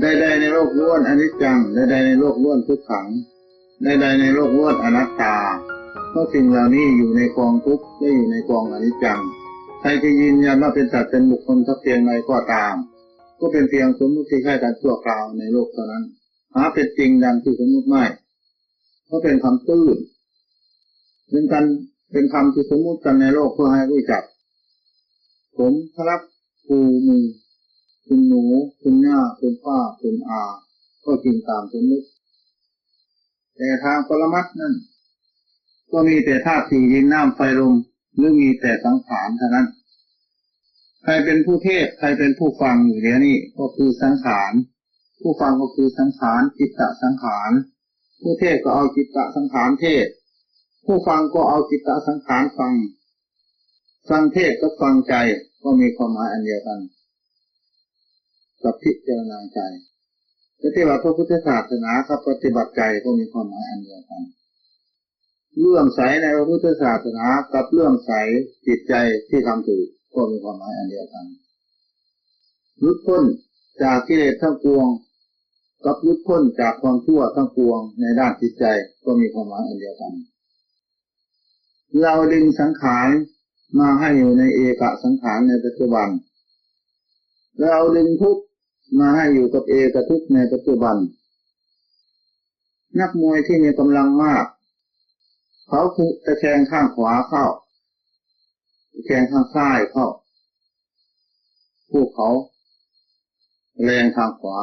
ใดๆในโลกล้วนอนิจจังใดๆในโลกล้วนทุกขังใดๆในโลกล้วนอนัตตาเพราะสิ่งเหล่านี้อยู่ในกองทุกข์ไม่อยู่ในกองอนิจจังใครจะยืนยันว่าเป็นสัตว์เป็นบุคคลสักเพียงใดก็ตาม ก็เป็นเพียงสมมติที่แค่การชั่วคราวในโลกเท่านั้นหาเป็นจริงดังที่สมมติไม่เพราะเป็นคำตื้นเป็นกันเป็นคำที่สมมติกันในโลกเพื่อให้รู้จักผมพระครูมือ คุณหนู คุณย่า คุณป้า คุณอา ก็จริงตามสมมติแต่ทางปรมัตนั่น ก็มีแต่ธาตุสี่ดินน้ำไฟลมหรือมีแต่สังขารเท่านั้น ใครเป็นผู้เทศ ใครเป็นผู้ฟังอยู่เดี๋ยวนี้ก็คือสังขาร ผู้ฟังก็คือสังขารจิตตสังขาร ผู้เทศก็เอาจิตตสังขารเทศ ผู้ฟังก็เอาจิตตสังขารฟัง ฟังเทศก็ฟังใจก็มีความหมายอันเดียวกัน กับพิจารณาใจแต่ที่ว่าพระพุทธศาสนากับปฏิบัติใจก็มีความหมายอันเดียวกัน เรื่องใสในพระพุทธศาสนากับเรื่องใสจิตใจที่ทำถูกก็มีความหมายอันเดียวกันรุดพ้นจากกิเลสทั้งปวง กับรุดพ้นจากความชั่วทั้งปวงในด้านจิตใจก็มีความหมายอันเดียวกัน เราดึงสังขารมาให้อยู่ในเอกสังขารในปัจจุบัน เราดึงทุก มาให้อยู่กับเอกทุกในปัจจุบัน นักมวยที่มีกำลังมาก เขาคือตะแคงข้างขวาเข้าตะแคงข้างซ้ายเข้าพวกเขา แรงทางขวา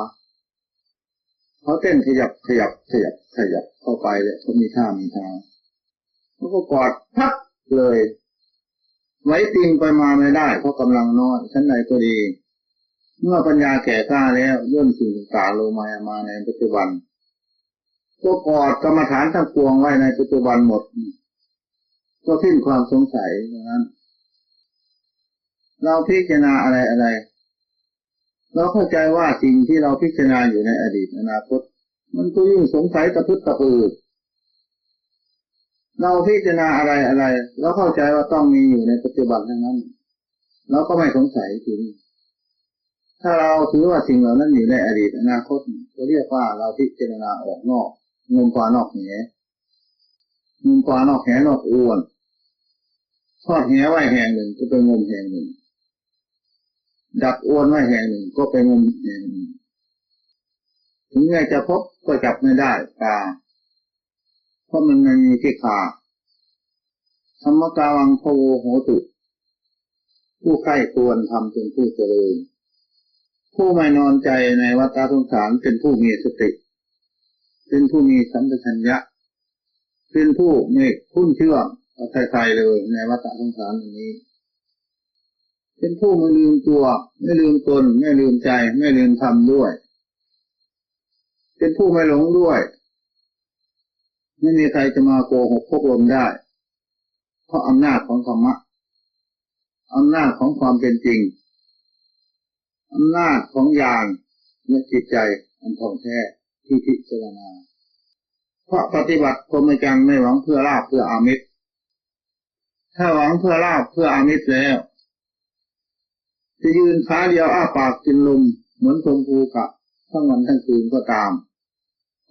เขาเต้นขยับขยับขยับขยับเข้าไปเลยเขามีท่ามีทางเขาก็กอดพักเลย ไว้ติงไปมาไม่ได้เพราะกำลังน้อยชั้นใดก็ดี เมื่อปัญญาแก่กล้าแล้วย่นสิ่งต่างๆลงมามาในปัจจุบันก็กอดกรรมฐานทั้งปวงไว้ในปัจจุบันหมด ก็ทิ้งความสงสัยนั้นเราพิจารณาอะไรอะไร เราเข้าใจว่าสิ่งที่เราพิจารณาอยู่ในอดีตอนาคต มันก็ยิ่งสงสัยตะพึดตะพือเราพิจารณาอะไรอะไร เราเข้าใจว่าต้องมีอยู่ในปัจจุบันทั้งนั้น เราก็ไม่สงสัยทีนี้ ถ้าเราถือว่าสิ่งเหล่านั้นอยู่ในอดีตอนาคตก็เรียกว่าเราพิจารณาออกนอกงมปลานอกแหงมปลานอกแหนอกอวนทอดแหไว้แห่งหนึ่งก็ไปงมแห่งหนึ่ง ดักอวนไว้แห่งหนึ่งก็ไปงมแห่งหนึ่งถึงแม้จะพบก็จับไม่ได้ปลาเพราะมันไม่มีที่ขาธรรมกาวังพโวโหตุ ผู้ใกล้ควรทำเป็นผู้เจริญ ผู้ไม่นอนใจในวัฏสงสารเป็นผู้มีสติ เป็นผู้มีสัมปชัญญะ เป็นผู้ไม่คุ้นเชื่อใครๆเลยในวัฏสงสารนี้ เป็นผู้ไม่ลืมตัว ไม่ลืมตน ไม่ลืมใจ ไม่ลืมธรรมด้วย เป็นผู้ไม่หลงด้วย ไม่มีใครจะมาโกหกพกลมได้ เพราะอำนาจของธรรมะอำนาจของความเป็นจริง อำนาจของญาณและจิตใจอันท่องแท้ที่พิจารณา เพราะปฏิบัติพรหมจรรย์ไม่หวังเพื่อลาภเพื่ออามิตร ถ้าหวังเพื่อลาภเพื่ออามิตรแล้ว จะยืนขาเดียวอ้าปากกินลมเหมือนชมพูกะทั้งวันทั้งคืนก็ตาม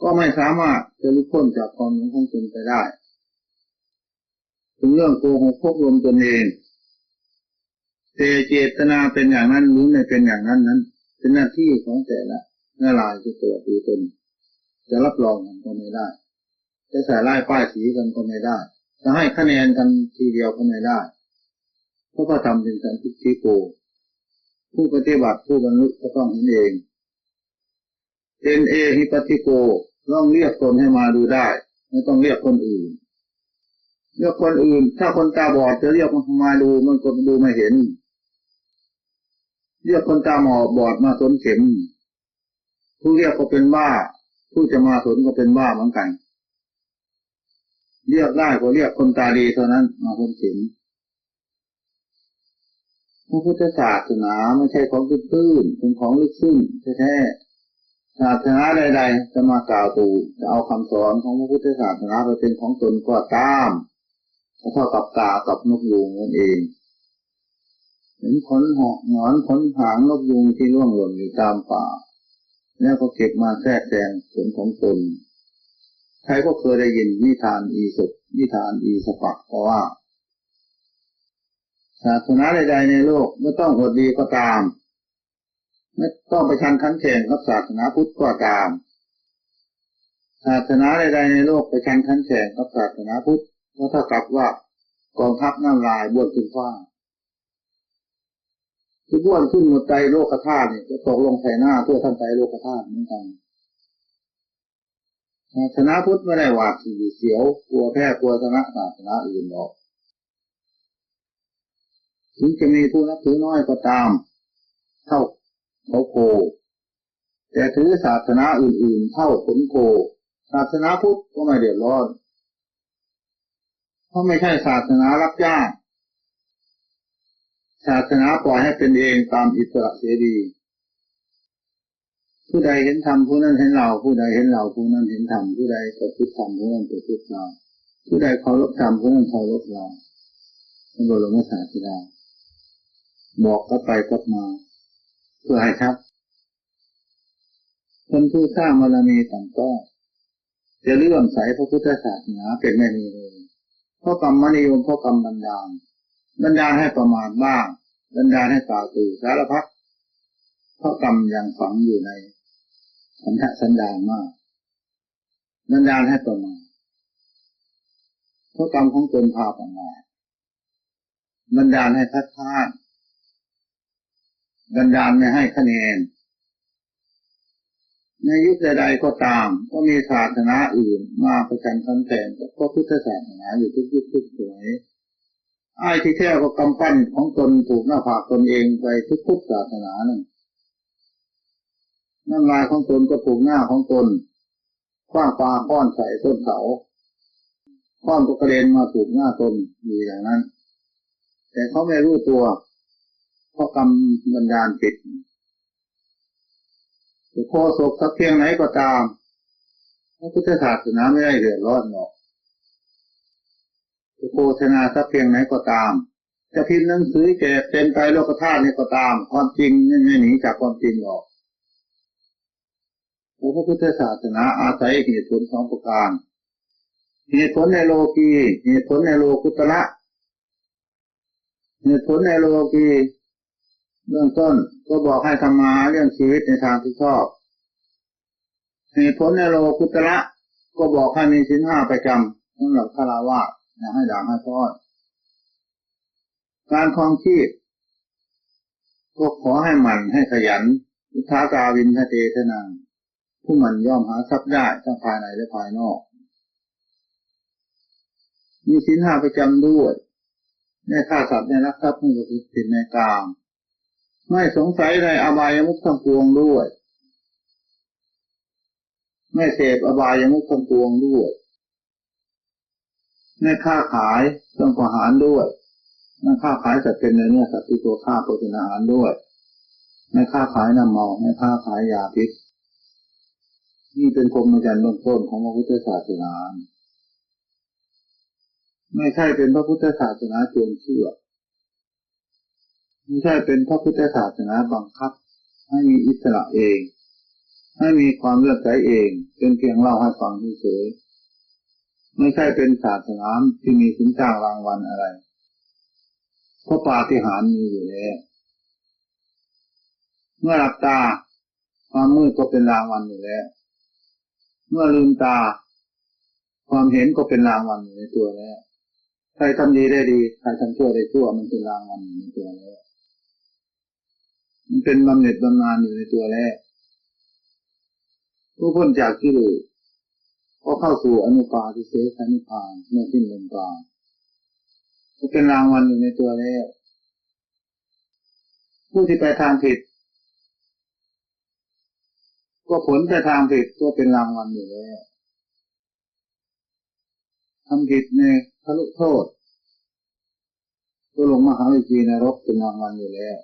ก็ไม่สามารถจะลุกพ้นจากความหลงของตนไปได้ ถึงเรื่องโกหกพกลมตนเอง แต่เจตนาเป็นอย่างนั้นหรือไม่เป็นอย่างนั้นนั้น เป็นหน้าที่ของแต่ละหน้าลายจะตรวจดูตนจะรับรองกันก็ไม่ได้จะใส่ไล่ป้ายสีกันก็ไม่ได้ จะให้คะแนนกันทีเดียวก็ไม่ได้เพราะก็ทำเป็นสันติทิโก ผู้ปฏิบัติผู้บรรลุก็ต้องเห็นเองเป็นเอหิปติโกต้องเรียกตนให้มาดูได้ ไม่ต้องเรียกคนอื่นเรียกคนอื่น ถ้าคนตาบอดจะเรียกมาดูมันก็ดูไม่เห็น เรียกคนตาหมอบอดมาสนเข็ม ผู้เรียกก็เป็นบ้า ผู้จะมาสนก็เป็นบ้าเหมือนกัน เรียกได้ก็เรียกคนตาดีเท่านั้น มาสนเข็มพระพุทธศาสนาไม่ใช่ของตื้นๆเป็นของลึกซึ้งแท้ๆศาสนาใด ๆ จะมากล่าวตูจะเอาคำสอนของพระพุทธศาสนาไปเป็นของตนก็ตามเท่ากับกากับนกยูงนั่นเอง เห็นขนหอกหงอนขนหางนกยูงที่ร่วงหล่นอยู่ตามป่า แล้วก็เก็บมาแทรกแซงผลของตนใครก็เคยได้ยินนิทานอีสุนิทานอีสปะเพราะว่าศาสนาใดๆในโลกไม่ต้องอดดีก็ตาม ไม่ต้องไปชันขันแข่งกับศาสนาพุทธก็ตาม ศาสนาใดๆในโลกไปชันขันแข่งกับศาสนาพุทธก็เท่ากับว่ากองทัพน้ำลายบวนขึ้นฟ้า ที่บ้วนขึ้นหมดใจโลกธาตุเนี่ยจะตกลงใส่หน้าทั่วทั้งใจโลกธาตุเหมือนกันศาสนาพุทธไม่ได้หวาดสีเสียวกลัวแพ้กลัวชนะศาสนาอื่นหรอกถึงจะมีผู้นับถือน้อยก็ตาม เท่าเขาโค แต่ถือศาสนาอื่น ๆ เท่าผลโค ศาสนาพุทธก็ไม่เดือดร้อนเพราะไม่ใช่ศาสนารับจ้าง ศาสนาปล่อยให้เป็นเองตามอิสระเสรีผู้ใดเห็นธรรมผู้นั้นเห็นเรา ผู้ใดเห็นเราผู้นั้นเห็นธรรมผู้ใดประพฤติธรรมผู้นั้นประพฤติเราผู้ใดเคารพธรรมผู้นั้นเคารพเราพระบรมศาสดาบอกก็ไปก็มาเพื่อให้ครับคนผู้สร้างบารมีต่างก็จะเลื่อมใสพระพุทธศาสนาเป็นไม่มีเลยเพราะกรรมนิยมเพราะกรรมบันดาล บันดาลให้ประมาทบ้างบันดาลให้กล่าวตู่สารพัดเพราะกรรมยังฝังอยู่ในสันทสันดานมากบันดาลให้ประมาทเพราะกรรมของตนพาประมาทบันดาลให้ทัดทานบันดาลไม่ให้คะแนน ในยุคใดๆก็ตาม ก็มีศาสนาอื่นมาประชันคันแข่งกับพระพุทธศาสนาอยู่ทุกยุคทุกสมัย ไอ้ที่แท้ก็กำปั้นของตนถูกหน้าผากตนเองไปทุกๆศาสนานั่นน้ำลายของตนก็ถูกหน้าของตนคว้างปลาค้อนใส่ต้นเสาค้อนก็กระเด็นมาถูกหน้าตนอยู่อย่างนั้น แต่เขาไม่รู้ตัวเพราะกรรมบันดาลปิดจะโคศกสักเพียงไหนก็ตามพระพุทธศาสนาไม่ได้เดือดร้อนหรอกจะ โฆษณาสักเพียงไหนก็ตาม จะพิมพ์หนังสือแจกเต็มใจโลกธาตุนี่ก็ตาม ความจริงไม่ไม่หนีจากความจริงหรอกพระพุทธศาสนาอาศัยเหตุผลสองประการเหตุผลในโลกีเหตุผลในโลกุตระเหตุผลในโลกีเบื้องต้นก็บอกให้ทำมาเรื่องชีวิตในทางที่ชอบเหตุผลในโลกุตระก็บอกให้มีสินห้าประจำสำหรับคาราวะ อย่าให้ด่างให้ทอดการคลองชีพก็ขอให้มันให้ขยันอุทากาวินทะเตทนังผู้มันย่อมหาทรัพย์ได้ทั้งภายในและภายนอก มีสินห้าประจำด้วยในฆ่าสัตว์ในรักทรัพย์ในประพฤติผิดในกาม ไม่สงสัยในอบายมุขทั้งปวงด้วย ไม่เสพอบายมุขทั้งปวงด้วย ไม่ค้าขายเครื่องประหารด้วยไม่ค้าขายสัตว์เป็นในเนื้อสัตว์ที่ตัวฆ่าโภชนาหารด้วยไม่ค้าขายน้ำเมาไม่ค้าขายยาพิษนี่เป็นพรมจรรย์เบื้องต้นของพระพุทธศาสนาไม่ใช่เป็นพระพุทธศาสนาจงเชื่อไม่ใช่เป็นพระพุทธศาสนาบังคับ ให้มีอิสระเอง ให้มีความเลือกใจเอง เป็นเพียงเล่าให้ฟังเฉย ไม่ใช่เป็นศาสนาที่มีสินจ้างรางวัลอะไร เพราะปาฏิหาริย์มีอยู่แล้วเมื่อหลับตาความมืดก็เป็นรางวัลอยู่แล้ว เมื่อลืมตา ความเห็นก็เป็นรางวัลอยู่ในตัวแล้วใครทำดีได้ดีใครทำชั่วได้ชั่วมันเป็นรางวัลอยู่ในตัวแล้วมันเป็นบำเหน็จบำนาญอยู่ในตัวแล้วผู้พ้นจากกิเลส ก็เข้าสู่อนุปาทิเสสนิพานเมื่อสิ้นลมปราณก็เป็นรางวัลอยู่ในตัวแล้วผู้ที่ไปทางผิด ก็ผลไปทางผิดก็เป็นรางวัลอยู่แล้วทำผิดในทะลุโทษก็ลงมหาวิจีนรกเป็นรางวัลอยู่แล้ว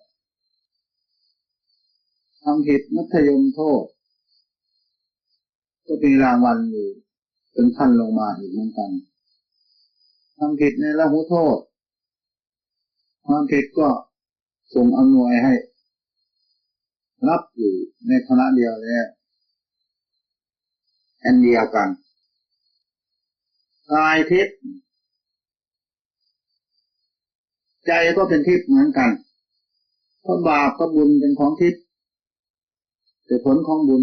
ทำผิดมัธยมโทษ ก็เป็นรางวัลอยู่ เป็นขั้นลงมาอีกเหมือนกันทำผิดในละหุโทษความผิดก็ส่งอำนวยให้ รับอยู่ในคณะเดียวแล้วอันเดียวกันกายทิพย์ใจก็เป็นทิพย์เหมือนกันเพราะบาปกับบุญเป็นของทิพย์แต่ผลของบุญ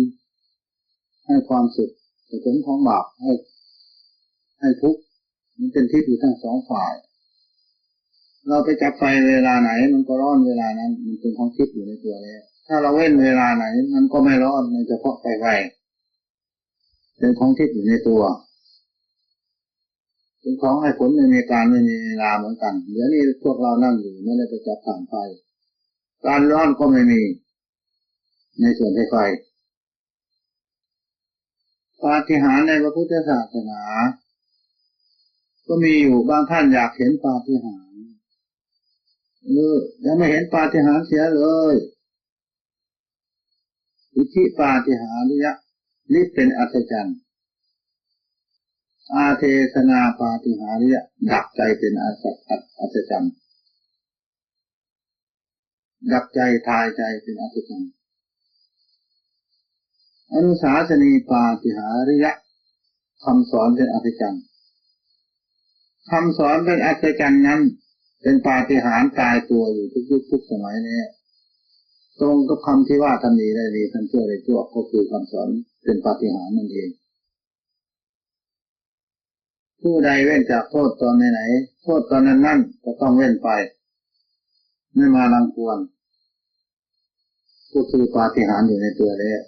ให้ความสุข แต่ผลของบาปให้ ให้ทุกข์มันเป็นทิพย์อยู่ทั้งสองฝ่าย เราไปจับไฟเวลาไหน มันก็ร้อนเวลานั้น มันเป็นของทิพย์อยู่ในตัวแล้วถ้าเราเว้นเวลาไหน มันก็ไม่ร้อนในเฉพาะไฟไฟเป็นของทิพย์อยู่ในตัวเป็นของให้ผลไม่มีการไม่มีเวลาเหมือนกันเดี๋ยวนี้พวกเรานั่งอยู่ไม่ได้ไปจับผ่านไฟ การร้อนก็ไม่มี ในส่วนไฟไฟ ปาฏิหาริย์ในพระพุทธศาสนา ก็มีอยู่บางท่านอยากเห็นปาฏิหาริย์เออยังไม่เห็นปาฏิหาริย์เสียเลยอิทธิปาฏิหาริยะนี่เป็นอัศจรรย์อาเทศนาปาฏิหาริยะดับใจเป็นอัศอัศจรรย์ดับใจทายใจเป็นอัศจรรย์ อนุสาสนีปาฏิหาริยะคำสอนเป็นอัศจรรย์คำสอนเป็นอัศจรรย์นั้น เป็นปาฏิหาริย์ตายตัวอยู่ทุกยุคทุกสมัยนี้ตรงกับคำที่ว่าทำดีได้ดีทำชั่วได้ชั่วก็คือคำสอนเป็นปาฏิหาริย์นั่นเอง ผู้ใดเว้นจากโทษตอนไหนๆโทษตอนนั้นนั่นก็ต้องเว้นไป ไม่มาลังควรก็คือปาฏิหาริย์อยู่ในตัวแล้ว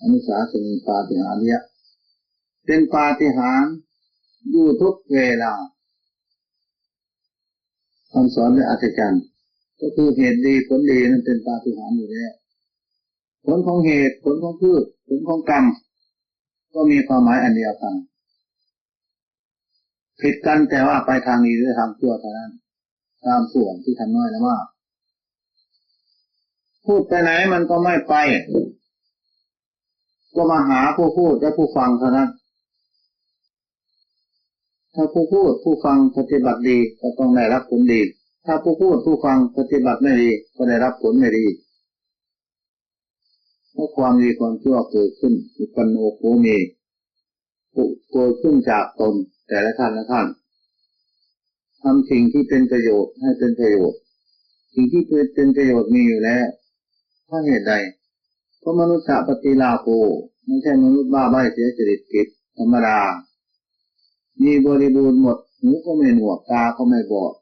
อนุสาสนีปาฏิหาริยะเป็นปาฏิหาริย์อยู่ทุกเวลาคำสอนเป็นอัศจรรย์ก็คือเหตุดีผลดีนั้นเป็นปาฏิหาริย์อยู่แล้วผลของเหตุผลของพืชผลของกรรม ก็มีความหมายอันเดียวกันผิดกันแต่ว่าไปทางดีหรือทางชั่วเท่านั้น ตามส่วนที่ทำน้อยนะว่า พูดไปไหนมันก็ไม่ไป ก็มาหาผู้พูดและผู้ฟังเท่านั้น ถ้าผู้พูดผู้ฟังปฏิบัติดีก็ต้องได้รับผลดี ถ้าผู้พูดผู้ฟังปฏิบัติไม่ดีก็ได้รับผลไม่ดีเพราะความดีความชั่วเกิดขึ้นอุปนโนโคมีเกิดขึ้นจากตนแต่ละท่านละท่านทำสิ่งที่เป็นประโยชน์ให้เป็นประโยชน์ สิ่งที่เป็นประโยชน์มีอยู่แล้วเพราะเหตุใด ราะมนุษย์ปฏิลาโภไม่ใช่มนุษย์บ้าใบเสียจริตกิจธรรมดา มีบริบูรณ์หมด หูก็ไม่หนวกตาก็ไม่บอด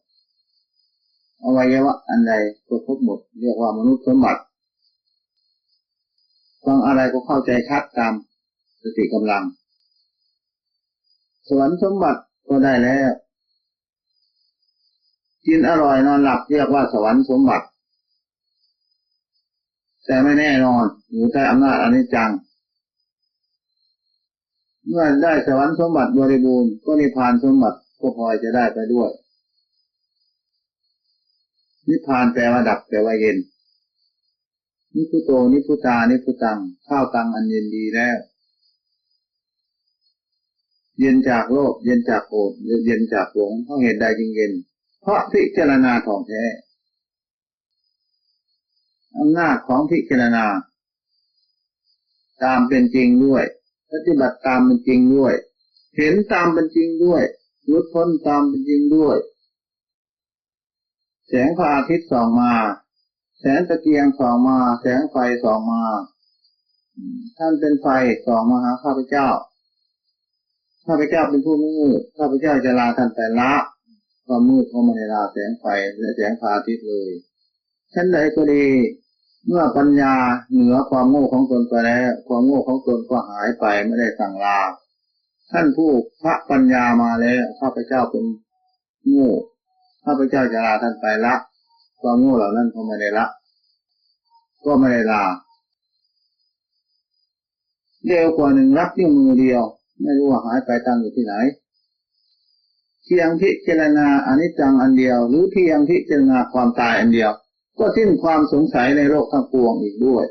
อวัยวะอันใดก็ครบหมด เรียกว่ามนุษย์สมบัติฟังอะไรก็เข้าใจชัดตามสติกำลัง สวรรค์สมบัติก็ได้แล้ว กินอร่อยนอนหลับเรียกว่าสวรรค์สมบัติ แต่ไม่แน่นอนอยู่ใต้อำนาจอนิจจัง เมื่อได้สวรรค์สมบัติบริบูรณ์ก็นิพพานสมบัติก็พลอยจะได้ไปด้วย นิพพานแปลว่าดับแปลว่าเย็น นิพุโต นิพุตา นิพุตัง ข้าวตังอันเย็นดีแล้ว เย็นจากโลกเย็นจากโกรธเย็นจากหลงเพราะเหตุใดจึงเย็น เพราะพิจารณาทองแท้ อำนาจของพิจารณา ตามเป็นจริงด้วย ปฏิบัติตามเป็นจริงด้วย เห็นตามเป็นจริงด้วยรุดพ้นตามเป็นจริงด้วย แสงพระอาทิตย์ส่องมา แสงตะเกียงส่องมา แสงไฟส่องมา ท่านเป็นไฟส่องมาหาข้าพเจ้า ข้าพเจ้าเป็นผู้มืด ข้าพเจ้าจะลาท่านแต่ละความมืดก็ไม่ได้ลาแสงไฟและแสงพระอาทิตย์เลยฉันใดก็ดี เมื่อปัญญาเหนือความโง่ของตนไปแล้ว ความโง่ของตนก็หายไปไม่ได้สั่งลา ท่านผู้พระปัญญามาแล้วข้าพเจ้าเป็นโง่ข้าพเจ้าจะลาท่านไปละความโง่เหล่านั้นก็ไม่ได้ละ ก็ไม่ได้ลาเร็วกว่าหนึ่งรับนิ้วมือเดียว ไม่รู้ว่าหายไปตั้งอยู่ที่ไหนเพียงพิจารณาอนิจจังอันเดียว หรือเพียงพิจารณาความตายอันเดียว ก็สิ้นความสงสัยในโลกทั้งปวงอีกด้วย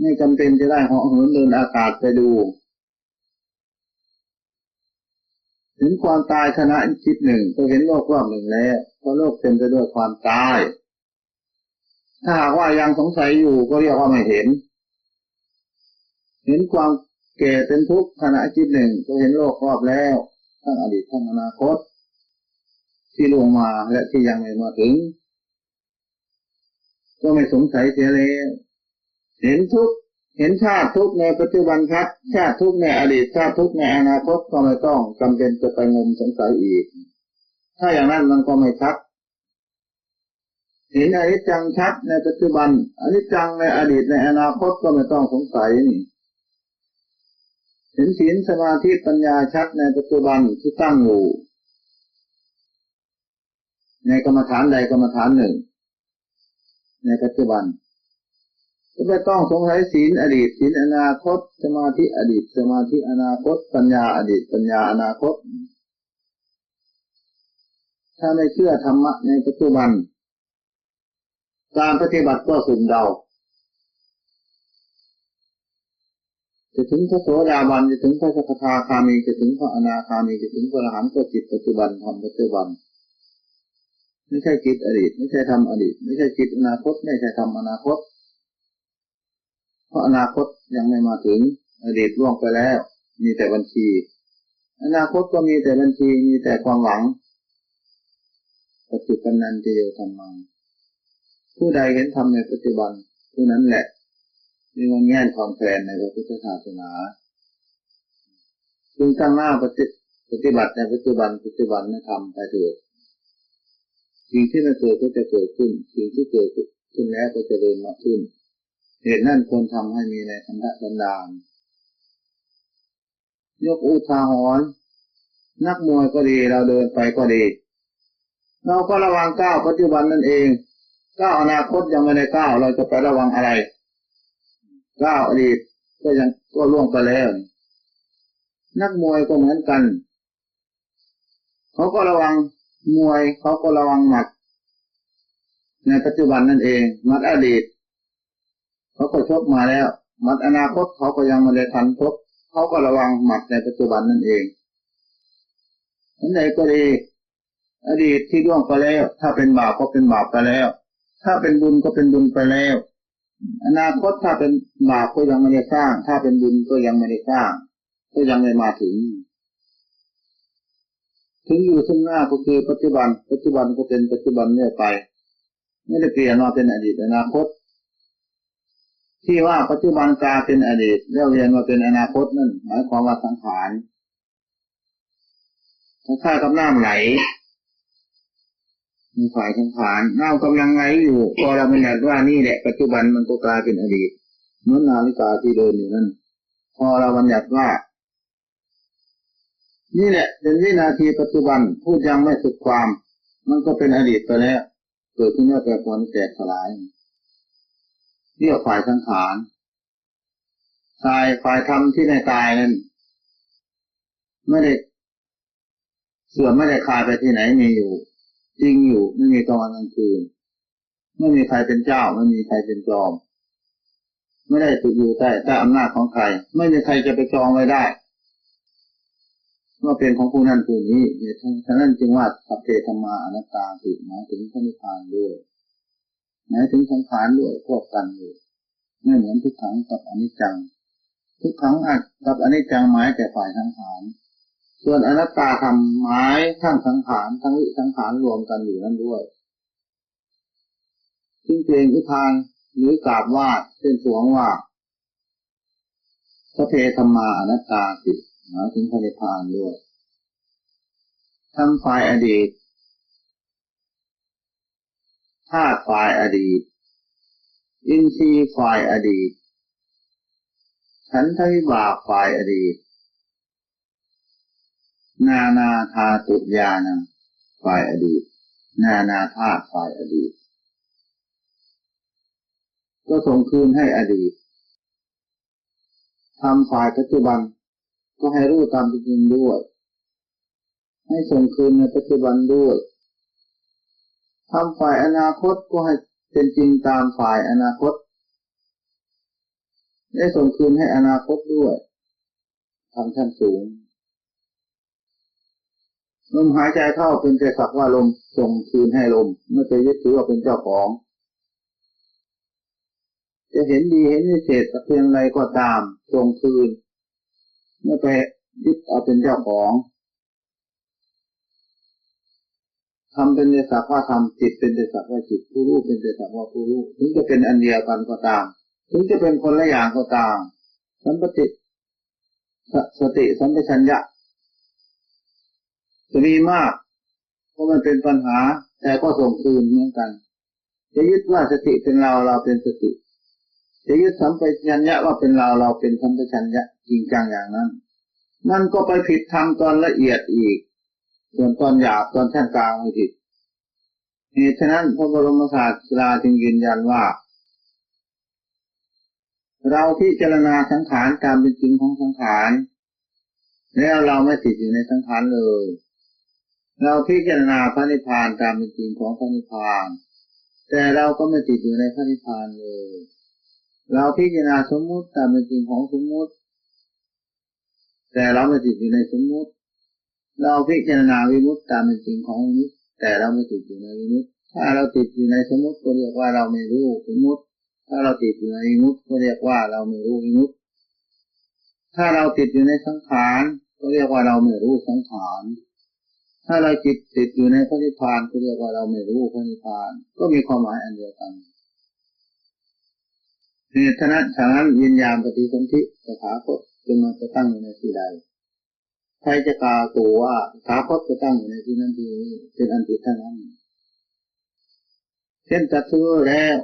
ไม่จำเป็นจะได้เหาะเหินเดินอากาศไปดู ถึงความตายชนะอีกจิตหนึ่งก็เห็นโลกรอบหนึ่งแล้วเพราะโลกเต็มไปด้วยความตาย ถ้าหากว่ายังสงสัยอยู่ก็เรียกว่าไม่เห็น เห็นความเก่เป็นทุกข์ขณะจิตหนึ่งก็เห็นโลกรอบแล้วทั้งอดีตทั้งอนาคต ที่ลงมาและที่ยังไม่มาถึง ก็ไม่สงสัยเสียแล้วเห็นทุกเห็นชาติทุกในปัจจุบันชัดชาติทุกในอดีตชาติทุกในอนาคตก็ไม่ต้องจำเป็นจะไปงมสงสัยอีก ถ้าอย่างนั้นมันก็ไม่ชัดเห็นอนิจจังชัดในปัจจุบันอนิจจังในอดีตในอนาคตก็ไม่ต้องสงสัยนี่เห็นศีลสมาธิปัญญาชัดในปัจจุบันที่ตั้งอยู่ในกรรมฐานใดกรรมฐานหนึ่ง ในปัจจุบันก็ไม่ต้องสงสัยศีลอดีตศีลอนาคต สมาธิอดีต สมาธิอนาคต ปัญญาอดีต ปัญญาอนาคต ถ้าไม่เชื่อธรรมะในปัจจุบัน การปฏิบัติก็สุ่มเดาจะถึงพระโสดาบันจะถึงพระสกทาคามีจะถึงพระอนาคามีจะถึงพระอรหันต์ก็จิตปัจจุบันทำปัจจุบัน ไม่ใช่จิตอดีต ไม่ใช่ทำอดีต ไม่ใช่จิตอนาคต ไม่ใช่ทำอนาคต เพราะอนาคตยังไม่มาถึงอดีตล่วงไปแล้ว มีแต่บัญชี อนาคตก็มีแต่บัญชีมีแต่ความหวังปัจจุบันนันเดียวทำมาผู้ใดเห็นธรรมในปัจจุบันผู้นั้นแหละมีวันแง่ความแฟนในพระพุทธศาสนาจึงตั้งหน้าปฏิปฏิบัติในปัจจุบันปัจจุบันไม่ทำไปเถิด สิ่งที่มันเกิดก็จะเกิดขึ้น สิ่งที่เกิดขึ้นแล้วก็จะเดินมาขึ้น เหตุนั่นควรทำให้มีในธรรมะดันดานยกอุทาหรณ์นักมวยก็ดีเราเดินไปก็ดี เราก็ระวังก้าวปัจจุบันนั่นเองก้าวอนาคตยังไม่ได้ก้าวเราจะไประวังอะไรก้าวอดีตก็ยังก็ล่วงไปแล้ว นักมวยก็เหมือนกัน เขาก็ระวัง มวยเขาก็ระวังหมัด ในปัจจุบันนั่นเองมัดอดีตเขาก็ชกมาแล้ว มัดอนาคตเขาก็ยังไม่ได้ทันชกเขาก็ระวังหมัดในปัจจุบันนั่นเองนั้นไหนก็ดีอดีตที่ล่วงไปแล้ว ถ้าเป็นบาปก็เป็นบาปไปแล้ว ถ้าเป็นบุญก็เป็นบุญไปแล้ว อนาคตถ้าเป็นบาปก็ยังไม่ได้สร้าง ถ้าเป็นบุญก็ยังไม่ได้สร้าง ก็ยังไม่มาถึง ถึงอยู่ซึ่งหน้าก็คือปัจจุบัน ปัจจุบันก็เป็นปัจจุบันเรื่ยไป ไม่ได้เปลี่ยนมาเป็นอดีตอนาคต ที่ว่าปัจจุบันกลายเป็นอดีตแล้วเรียนมาเป็นอนาคตนั่นหมายความว่าสังขารค่ากับน้ำไหลมีฝ่ายสังขารน้ำกำลังไหลอยู่พอเราเป็นแบบว่านี่แหละปัจจุบันมันก็กลายเป็นอดีตเหมือนนาฬิกาที่เดินอยู่นั่นพอเราบัญญัติว่า นี่แหละเป็นวินาทีปัจจุบันพูดยังไม่สุดความ มันก็เป็นอดีตไปแล้วเกิดขึ้นแล้วแต่ควรแตกสลายเรียกฝ่ายสังขารฝ่ายฝ่ายธรรมที่ในกายนั้นไม่ได้ส่วนไม่ได้คลายไปที่ไหนมีอยู่ จริงอยู่ไม่มีกลางวันกลางคืนไม่มีใครเป็นเจ้า ไม่มีใครเป็นจอม ไม่ได้ติดอยู่ใต้ใต้อำนาจของใคร ไม่มีใครจะไปจองไว้ได้ ว่าเป็นของผู้นั้นผู้นี้เหตุฉะนั้นจึงว่าสัพเพธรรมาอนัตตาติหมายถึงพระนิพพานด้วยหมายถึงสังขารด้วยควบกันอยู่ไม่เหมือนทุกขังกับอนิจจัง ทุกขังกับอนิจจังหมายแต่ฝ่ายสังขารส่วนอนัตตาทำหมายทั้งสังขารทั้งวิสังขารรวมกันอยู่นั่นด้วยซึ่งเพลงอุทานหรือกราบว่าเส้นสวงว่าพระเพธรรมาอนัตตาสิ หมายถึงพระนิพพานด้วย ทั้งฝ่ายอดีตธาตุฝ่ายอดีต อินทรีย์ฝ่ายอดีตขันธวิบากฝ่ายอดีต นานาธาตุญาณฝ่ายอดีต นานาธาตุฝ่ายอดีต ก็ส่งคืนให้อดีตทำฝ่ายปัจจุบัน ก็ให้รู้ตามจริงด้วย ให้ส่งคืนในปัจจุบันด้วยทำฝ่ายอนาคตก็ให้เป็นจริงตามฝ่ายอนาคต ได้ส่งคืนให้อนาคตด้วยทำชั้นสูงลมหายใจเข้าเป็นแต่สักว่าลมส่งคืนให้ลมไม่ไปยึดถือว่าเป็นเจ้าของ จะเห็นดีเห็นวิเศษเพียงไรก็ตามส่งคืน ไม่ไปยึดเอาเป็นเจ้าของทำเป็นเดสักว่าทำจิตเป็นเดสักว่าจิตผู้รู้เป็นเดสักว่าผู้รู้ถึงจะเป็นอันเดียวกันก็ตาม ถึงจะเป็นคนละอย่างก็ตาม สัมปติสสติสัมปชัญญะจะมีมากก็มันเป็นปัญหา แต่ก็ส่งคืนเหมือนกัน จะยึดว่าสติเป็นเราเราเป็นสติ จะยึดสัมปชัญญะว่าเป็นเราเราเป็นสัมปชัญญะจริงจังอย่างนั้นมันก็ไปผิดทำตอนละเอียดอีก ส่วนตอนหยาบตอนชั้นกลางไม่ผิดเหตุฉะนั้นพระบรมศาสดาจึงยืนยันว่า เราพิจารณาสังขารตามเป็นจริงของสังขารแล้วเราไม่ติดอยู่ในสังขารเลย เราพิจารณาพระนิพพานตามเป็นจริงของพระนิพพาน แต่เราก็ไม่ติดอยู่ในพระนิพพานเลย เราพิจารณาสมมุติตามเป็นจริงของสมมุติ แต่เราไม่ติดอยู่ในสมมุติ เราพิจารณาวิมุตตามเป็นจริงของวิมุตแต่เราไม่ติดอยู่ในวิมุตถ้าเราติดอยู่ในสมมุติก็เรียกว่าเราไม่รู้สมมุติ ถ้าเราติดอยู่ในวิมุตก็เรียกว่าเราไม่รู้วิมุตถ้าเราติดอยู่ในสังขารก็เรียกว่าเราไม่รู้สังขารถ้าเราจิตติดอยู่ในพระนิพพานก็เรียกว่าเราไม่รู้พระนิพพาน ก็มีความหมายอันเดียวกัน เหตุฉะนั้นฉะนั้นวิญญาณปฏิสนธิสถาคตจึงมาจะตั้งอยู่ในที่ใดใครจะกล่าวตัวว่าสถาคตจะตั้งอยู่ในที่นั้นที่นี้เป็นอันติดเท่านั้นเช่นตัดซื้อแล้ว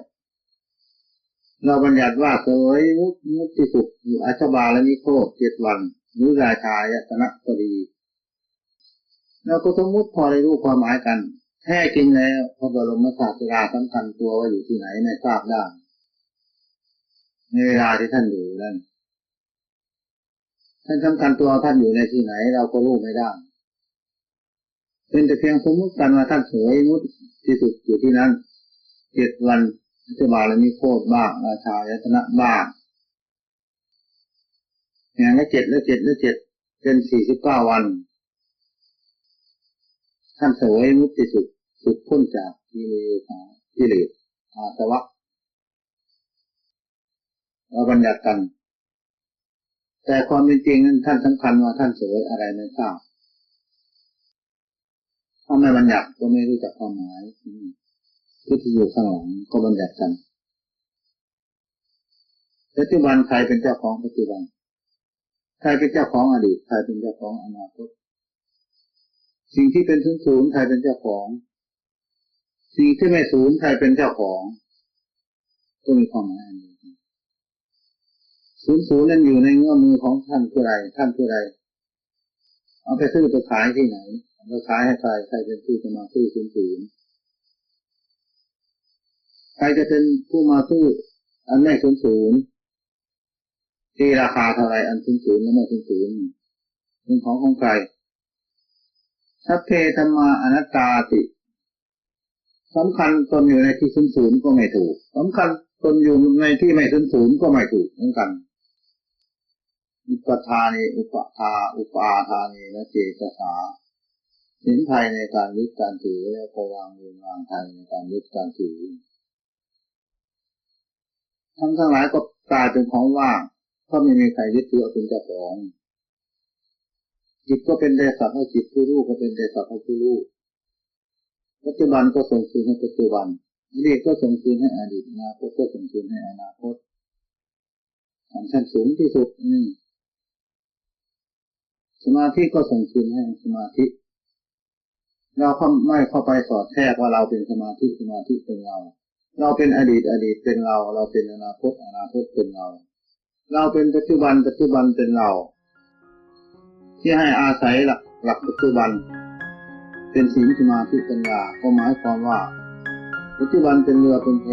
เราบัญญัติว่าเสวยมุตมุติสุขอยู่อัชบาลนิโคเจ็ดวันหรือราชายตนะก็ดีเราก็สมมติพอได้รู้ความหมายกัน แท้จริงแล้วพระบรมศาสดาสำคัญตัวว่าอยู่ที่ไหนไม่ทราบได้ ในเวลาที่ท่านอยู่นั่นท่านสำคัญตัวท่านอยู่ในที่ไหน เราก็รู้ไม่ได้เป็นแต่เพียงสมมติกันว่าท่านสวยมุตที่สุดอยู่ที่นั้นเจ็ดวันจะบาลมีโคตรบ้างราชายตนะบ้างอย่างละเจ็ดละเจ็ดละเจ็ดเป็นสี่สิบเก้าวัน ท่านสวยมุติสุดสุดพ้นจากกิเลสกิเลสอาสวะ เราบัญญัติกัน แต่ความเป็นจริงนั้นท่านสำคัญว่าท่านเสวยอะไรไม่ทราบถ้าไม่บัญญัติก็ไม่รู้จักความหมายที่ที่อยู่ข้างหลังก็บัญญัติกันปัจจุบันใครเป็นเจ้าของปัจจุบันใครเป็นเจ้าของอดีตใครเป็นเจ้าของอนาคตสิ่งที่เป็นศูนย์ศูนย์ใครเป็นเจ้าของ สิ่งที่ไม่ศูนย์ใครเป็นเจ้าของ ก็มีความหมายอันเดี ศูนย์ศูนย์นั้นอยู่ในเงื่อมือของท่านผู้ใดท่านผู้ใดเอาไปซื้อไปขายที่ไหนไปขายให้ใครใครเป็นผู้จะมาซื้อศูนย์ศูนย์ใครจะเป็นผู้มาซื้ออันไม่ศูนย์ศูนย์ที่ราคาเท่าไรอันศูนย์ศูนย์และไม่ศูนย์ศูนย์เป็นของของใครสัพเพธรรมาอนัตตาติสำคัญตนอยู่ในที่ศูนย์ศูนย์ก็ไม่ถูกสำคัญตนอยู่ในที่ไม่ศูนย์ศูนย์ก็ไม่ถูกเหมือนกัน อุปทานีอุปทา อุปาทานีและเจตสาเสินไทยในการยึดการถือและก็วางเวรวางไทยในการยึดการถือ ทั้งทั้งหลายก็กลายเป็นของว่างเพราไม่มีใครยึดถือเป็นเจ้าของจิตก็เป็นเดสัตให้จิตผู้รู้ก็เป็นเดสัตให้ผู้รู้ปัจจุบันก็ส่งคืนให้ปัจจุบันอดีตก็ส่งคืนให้อดีตอนาคตก็ส่งคืนให้อนาคตอันชั้นสูงที่สุดนี่ สมาธิก็ส่งคืนให้สมาธิ เราเข้าไม่เข้าไปสอดแทรกว่าเราเป็นสมาธิสมาธิเป็นเรา เราเป็นอดีตอดีตเป็นเรา เราเป็นอนาคตอนาคตเป็นเรา เราเป็นปัจจุบันปัจจุบันเป็นเรา ที่ให้อาศัยหลักหลักปัจจุบัน เป็นศีลสมาธิปัญญาก็หมายความว่า ปัจจุบันเป็นเรือเป็นแพ